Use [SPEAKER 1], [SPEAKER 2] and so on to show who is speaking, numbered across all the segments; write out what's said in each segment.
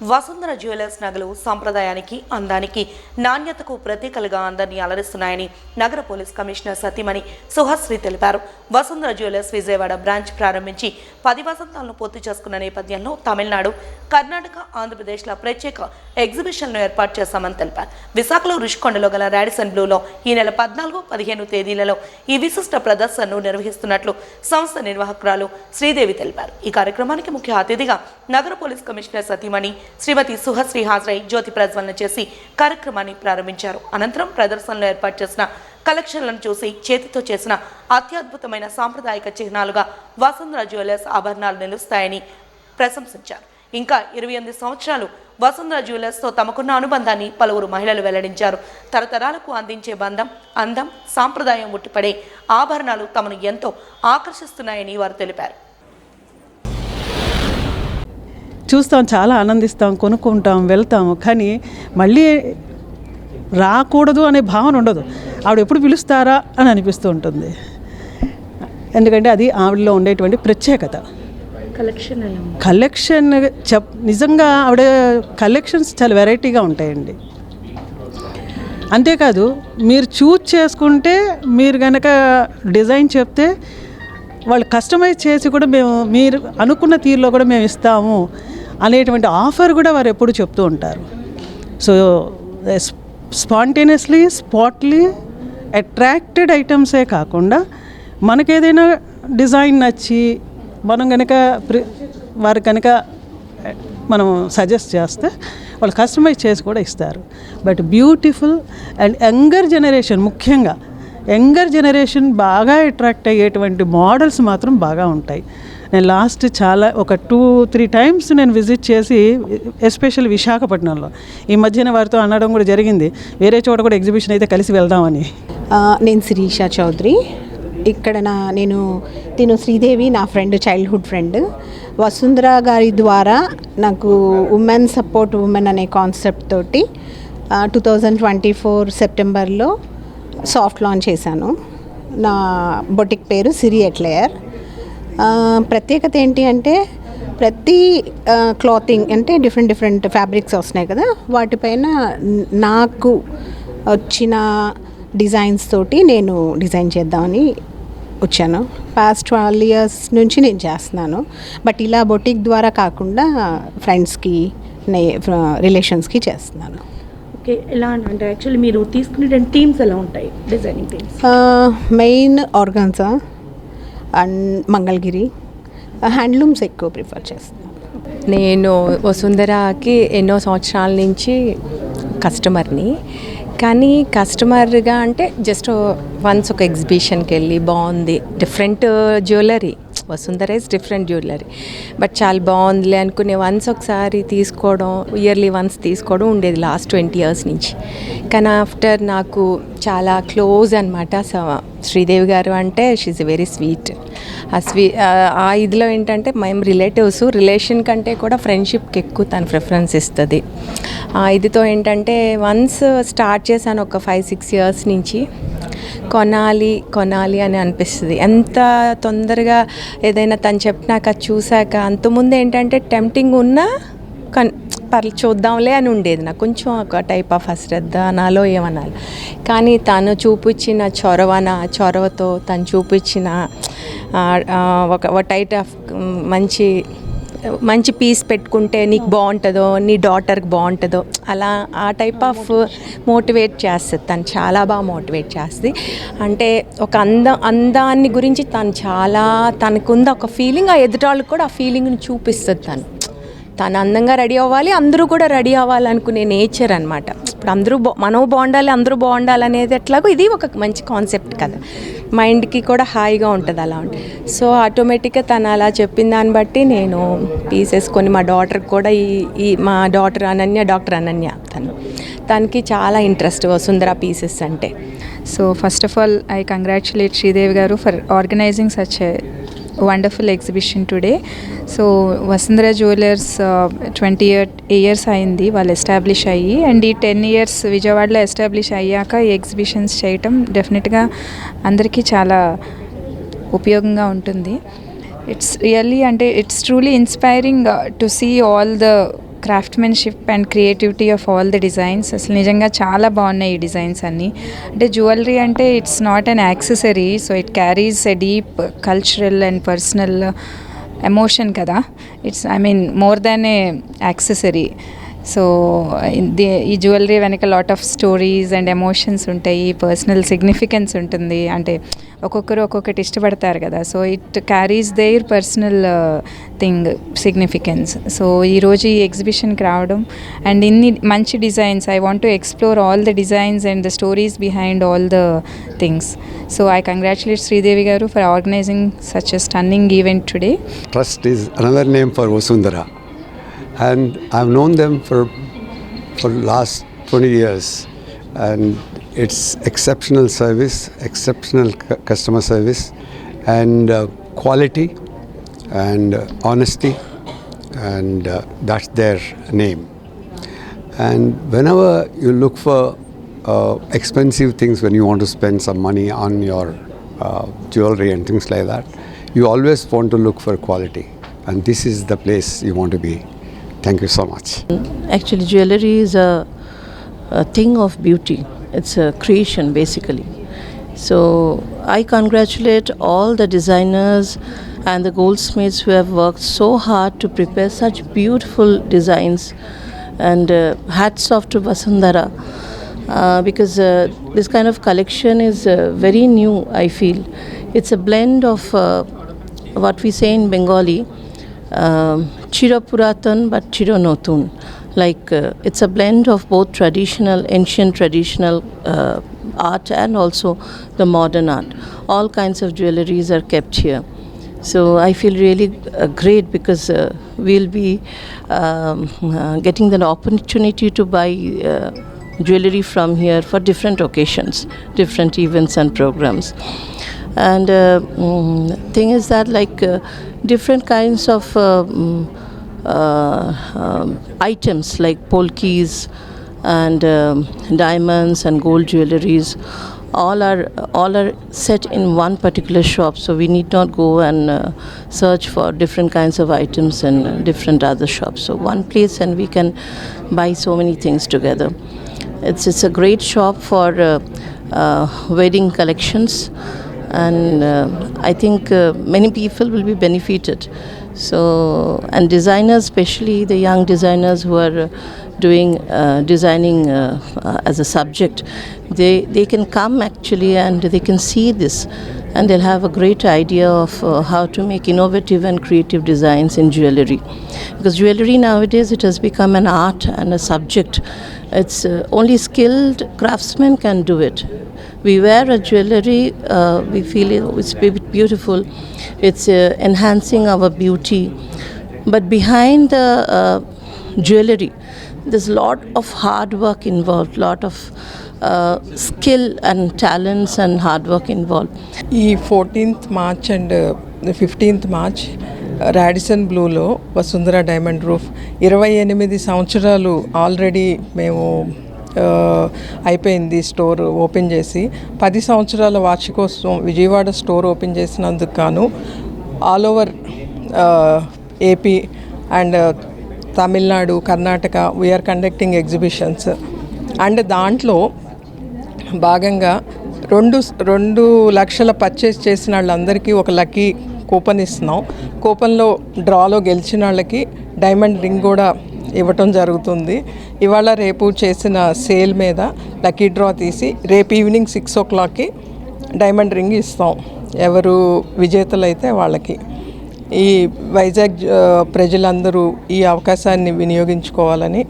[SPEAKER 1] Vasundhara jewellers నగలు సాంప్రదాయానికి అందానికి నాణ్యతకు ప్రతీకలుగా అందరినీ అలరిస్తున్నాయని నగర పోలీస్ కమిషనర్ సతీమణి సుహాశ్రీ తెలిపారు. వసుంధర జ్యువెలర్స్ విజయవాడ బ్రాంచ్ ప్రారంభించి పది వసంతాలను పూర్తి చేసుకున్న నేపథ్యంలో తమిళనాడు కర్ణాటక ఆంధ్రప్రదేశ్ల ప్రత్యేక ఎగ్జిబిషన్ను ఏర్పాటు చేశామని తెలిపారు. విశాఖలో రుషికొండలో గల రాడిసన్ బ్లూలో ఈ నెల పద్నాలుగు పదిహేను తేదీలలో ఈ విశిష్ట ప్రదర్శనను నిర్వహిస్తున్నట్లు సంస్థ నిర్వాహకురాలు శ్రీదేవి తెలిపారు. ఈ కార్యక్రమానికి ముఖ్య అతిథిగా నగర పోలీస్ కమిషనర్ సతీమణి శ్రీమతి సుహశ్రీ హాజరై జ్యోతి ప్రజ్వలన చేసి కార్యక్రమాన్ని ప్రారంభించారు. అనంతరం ప్రదర్శనలో ఏర్పాటు చేసిన కలెక్షన్లను చూసి చేతితో చేసిన అత్యద్భుతమైన సాంప్రదాయక చిహ్నాలుగా వసుంధర జ్యువెలర్స్ ఆభరణాలు నిలుస్తాయని ప్రశంసించారు. ఇంకా ఇరవై ఎనిమిది సంవత్సరాలు వసుంధర జ్యువెలర్స్తో తమకున్న అనుబంధాన్ని పలువురు మహిళలు వెల్లడించారు. తరతరాలకు అందించే బంధం అందం సాంప్రదాయం ఉట్టిపడే ఆభరణాలు తమను ఎంతో ఆకర్షిస్తున్నాయని వారు తెలిపారు.
[SPEAKER 2] చూస్తాం చాలా ఆనందిస్తాం కొనుక్కుంటాం వెళ్తాము కానీ మళ్ళీ రాకూడదు అనే భావన ఉండదు. ఆవిడ ఎప్పుడు పిలుస్తారా అని అనిపిస్తూ ఉంటుంది. ఎందుకంటే అది ఆవిడలో ఉండేటువంటి ప్రత్యేకత.
[SPEAKER 1] కలెక్షన్
[SPEAKER 2] కలెక్షన్ చెప్ నిజంగా ఆవిడ కలెక్షన్స్ చాలా వెరైటీగా ఉంటాయండి. అంతేకాదు మీరు చూజ్ చేసుకుంటే మీరు కనుక డిజైన్ చెప్తే వాళ్ళు కస్టమైజ్ చేసి కూడా మేము మీరు అనుకున్న తీరులో కూడా మేము ఇస్తాము. అనేటువంటి ఆఫర్ కూడా వారు ఎప్పుడు చెప్తూ ఉంటారు. సో స్పాంటేనియస్లీ స్పాట్లీ అట్రాక్టెడ్ ఐటమ్సే కాకుండా మనకేదైనా డిజైన్ నచ్చి మనం కనుక ప్రి- వారు కనుక మనం సజెస్ట్ చేస్తే వాళ్ళు కస్టమైజ్ చేసి కూడా ఇస్తారు. But beautiful and younger generation ముఖ్యంగా యంగర్ జనరేషన్ బాగా అట్రాక్ట్ అయ్యేటువంటి మోడల్స్ మాత్రం బాగా ఉంటాయి. నేను లాస్ట్ చాలా ఒక టూ త్రీ టైమ్స్ నేను విజిట్ చేసి ఎస్పెషల్ విశాఖపట్నంలో. ఈ మధ్యన వారితో అనడం కూడా జరిగింది. వేరే చోట కూడా ఎగ్జిబిషన్ అయితే కలిసి వెళ్దామని.
[SPEAKER 3] నేను శిరీష చౌదరి. ఇక్కడ నా నేను తిను శ్రీదేవి నా ఫ్రెండ్ చైల్డ్హుడ్ ఫ్రెండ్ వసుంధర గారి ద్వారా నాకు ఉమెన్ సపోర్ట్ ఉమెన్ అనే కాన్సెప్ట్ తోటి టూ థౌజండ్ ట్వంటీ ఫోర్ సెప్టెంబర్లో సాఫ్ట్ లాంచ్ చేశాను. నా బొటిక్ పేరు సిరి ఎట్లేయర్ ప్రత్యేకత ఏంటి అంటే ప్రతి క్లాతింగ్ అంటే డిఫరెంట్ డిఫరెంట్ ఫ్యాబ్రిక్స్ వస్తున్నాయి కదా వాటిపైన నాకు వచ్చిన డిజైన్స్ తోటి నేను డిజైన్ చేద్దామని వచ్చాను. పాస్ట్ ట్వెల్వ్ ఇయర్స్ నుంచి నేను చేస్తున్నాను. బట్ ఇలా బొటిక్ ద్వారా కాకుండా ఫ్రెండ్స్కి నే రిలేషన్స్కి చేస్తున్నాను.
[SPEAKER 1] ఓకే ఎలా అంటే యాక్చువల్లీ మీరు తీసుకునే టీమ్స్ ఎలా ఉంటాయి? Designing teams
[SPEAKER 3] main organza and Mangalagiri handlooms ఎక్కువ ప్రిఫర్ చేస్తాను.
[SPEAKER 4] నేను వసుంధరాకి ఎన్నో సంవత్సరాల నుంచి కస్టమర్ని. కానీ కస్టమర్గా అంటే జస్ట్ వన్స్ ఒక ఎగ్జిబిషన్కి వెళ్ళి బాగుంది different jewellery. Vasundhara is different jewellery but చాలా బాగుందిలే అనుకునే వన్స్ ఒకసారి తీసుకోవడం ఇయర్లీ వన్స్ తీసుకోవడం ఉండేది లాస్ట్ ట్వంటీ ఇయర్స్ నుంచి. కానీ ఆఫ్టర్ నాకు చాలా క్లోజ్ అనమాట శ్రీదేవి గారు అంటే షీఈ్ వెరీ స్వీట్ ఆ స్వీ ఆ- ఆ ఇదిలో ఏంటంటే మేము రిలేటివ్స్ రిలేషన్ కంటే కూడా ఫ్రెండ్షిప్కి ఎక్కువ తను ప్రిఫరెన్స్ ఇస్తుంది. ఆ ఇదితో ఏంటంటే వన్స్ స్టార్ట్ చేశాను ఒక ఫైవ్ సిక్స్ ఇయర్స్ నుంచి కొనాలి కొనాలి అని అనిపిస్తుంది. ఎంత తొందరగా ఏదైనా తను చెప్పినాక చూశాక అంతకుముందు ఏంటంటే టెంప్టింగ్ ఉన్నా కన్ పర్ చూద్దాంలే అని ఉండేది నాకు. కొంచెం ఒక టైప్ ఆఫ్ అశ్రద్ధ నాలో ఏమనాలి. కానీ తను చూపించిన చొరవన చొరవతో తను చూపించిన ఒక ఒక ఆఫ్ మంచి మంచి పీస్ పెట్టుకుంటే నీకు బాగుంటుందో నీ డాటర్కి బాగుంటుందో అలా ఆ టైప్ ఆఫ్ మోటివేట్ చేస్తుంది. తను చాలా బాగా మోటివేట్ చేస్తుంది. అంటే ఒక అందం అందాన్ని గురించి తను చాలా తనకుంది ఒక ఫీలింగ్ ఆ ఎదుటాళ్ళకి కూడా ఆ ఫీలింగ్ని చూపిస్తుంది తను. తను అందంగా రెడీ అవ్వాలి అందరూ కూడా రెడీ అవ్వాలనుకునే నేచర్ అనమాట ఇప్పుడు అందరూ బా మనం బాగుండాలి అందరూ బాగుండాలి అనేది ఎట్లాగో ఇది ఒక మంచి కాన్సెప్ట్ కదా. మైండ్కి కూడా హాయిగా ఉంటుంది అలా ఉంటుంది సో ఆటోమేటిక్గా తను అలా చెప్పిన దాన్ని బట్టి నేను తీసేసుకొని మా డాటర్కి కూడా ఈ ఈ మా డాటర్ అనన్య డాక్టర్ అనన్య తను. తనకి చాలా ఇంట్రెస్ట్ వసుంధర పీసెస్ అంటే.
[SPEAKER 5] So first of all I congratulate Sridevi garu for organising such wonderful exhibition today so Vasundhara jewellers twenty year years అయింది వాళ్ళు ఎస్టాబ్లిష్ అయ్యి. అండ్ ఈ టెన్ ఇయర్స్ విజయవాడలో ఎస్టాబ్లిష్ అయ్యాక ఈ ఎగ్జిబిషన్స్ చేయటం డెఫినెట్గా అందరికీ చాలా ఉపయోగంగా ఉంటుంది. ఇట్స్ రియల్లీ అంటే it's truly inspiring to see all the craftsmanship and creativity of all the designs. అసలు నిజంగా చాలా బాగున్నాయి ఈ డిజైన్స్ అన్నీ. అంటే జ్యువెలరీ అంటే it's not an accessory so it carries a deep cultural and personal emotion కదా. It's I mean more than a accessory. So ఈ జ్యువెలరీ వెనక lot of stories and emotions ఉంటాయి పర్సనల్ సిగ్నిఫికెన్స్ ఉంటుంది. అంటే ఒక్కొక్కరు ఒక్కొక్కటి ఇష్టపడతారు కదా. So it carries their personal thing significance so ఈరోజు ఈ ఎగ్జిబిషన్కి రావడం అండ్ ఇన్ని మంచి designs I want to explore all the designs and the stories behind all the things so I congratulate Sridevi garu for organising such a stunning event today
[SPEAKER 6] trust is another name for Vasundhara. And I've known them for for last 20 years. And it's exceptional service, exceptional cu- customer service, and uh, quality, and uh, honesty, and uh, that's their name. And whenever you look for uh, expensive things, when you want to spend some money on your uh, jewelry and things like that, you always want to look for quality. And this is the place you want to be. Thank you so much.
[SPEAKER 7] Actually, jewelry is a, a thing of beauty. It's a creation, basically. So I congratulate all the designers and the goldsmiths who have worked so hard to prepare such beautiful designs. And uh, hats off to Vasundhara. Uh, because uh, this kind of collection is uh, very new, I feel. It's a blend of uh, what we say in Bengali, um, Chiro Puratan but Chiro Notun. Like uh, it's a blend of both traditional, ancient traditional uh, art and also the modern art. All kinds of jewelries are kept here. So I feel really uh, great because uh, we'll be um, uh, getting the opportunity to buy uh, jewelry from here for different occasions, different events and programs. And uh, mm, thing is that like uh, different kinds of uh, mm, uh, um, items like polkis and um, diamonds and gold jewelries all are all are set in one particular shop. So we need not go and uh, search for different kinds of items in different other shops. So one place and we can buy so many things together. It's it's a great shop for uh, uh, wedding collections and uh, I think uh, many people will be benefited. So, and designers, especially the young designers who are uh, doing uh, designing uh, as a subject, they they can come actually and they can see this, and they'll have a great idea of how to make innovative and creative designs in jewelry, because jewelry nowadays it has become an art and a subject. It's only skilled craftsmen can do it we wear a jewelry, uh, we feel it's beautiful, it's uh, enhancing our beauty. But behind the uh, jewelry, there's a lot of hard work involved, lot of uh, skill and talents and hard work involved.
[SPEAKER 8] ఈ fourteenth March and fifteenth March Radisson బ్లూలో Vasundhara diamond roof ఇరవై ఎనిమిది సంవత్సరాలు already మేము అయిపోయింది store open చేసి. పది సంవత్సరాల వార్షికోత్సవం విజయవాడ స్టోర్ ఓపెన్ చేసినందుకు గాను all over AP and Tamil Nadu Karnataka we are conducting exhibitions and దాంట్లో భాగంగా రెండు రెండు లక్షల పర్చేస్ చేసిన వాళ్ళందరికీ ఒక లక్కీ కూపన్ ఇస్తున్నాం. కూపన్లో డ్రాలో గెలిచిన వాళ్ళకి డైమండ్ రింగ్ కూడా ఇవ్వటం జరుగుతుంది. ఇవాళ రేపు చేసిన సేల్ మీద లక్కీ డ్రా తీసి రేపు ఈవినింగ్ సిక్స్ ఓ క్లాక్కి డైమండ్ రింగ్ ఇస్తాం. ఎవరు విజేతలైతే వాళ్ళకి. ఈ వైజాగ్ ప్రజలందరూ ఈ అవకాశాన్ని వినియోగించుకోవాలని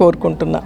[SPEAKER 8] కోరుకుంటున్నా.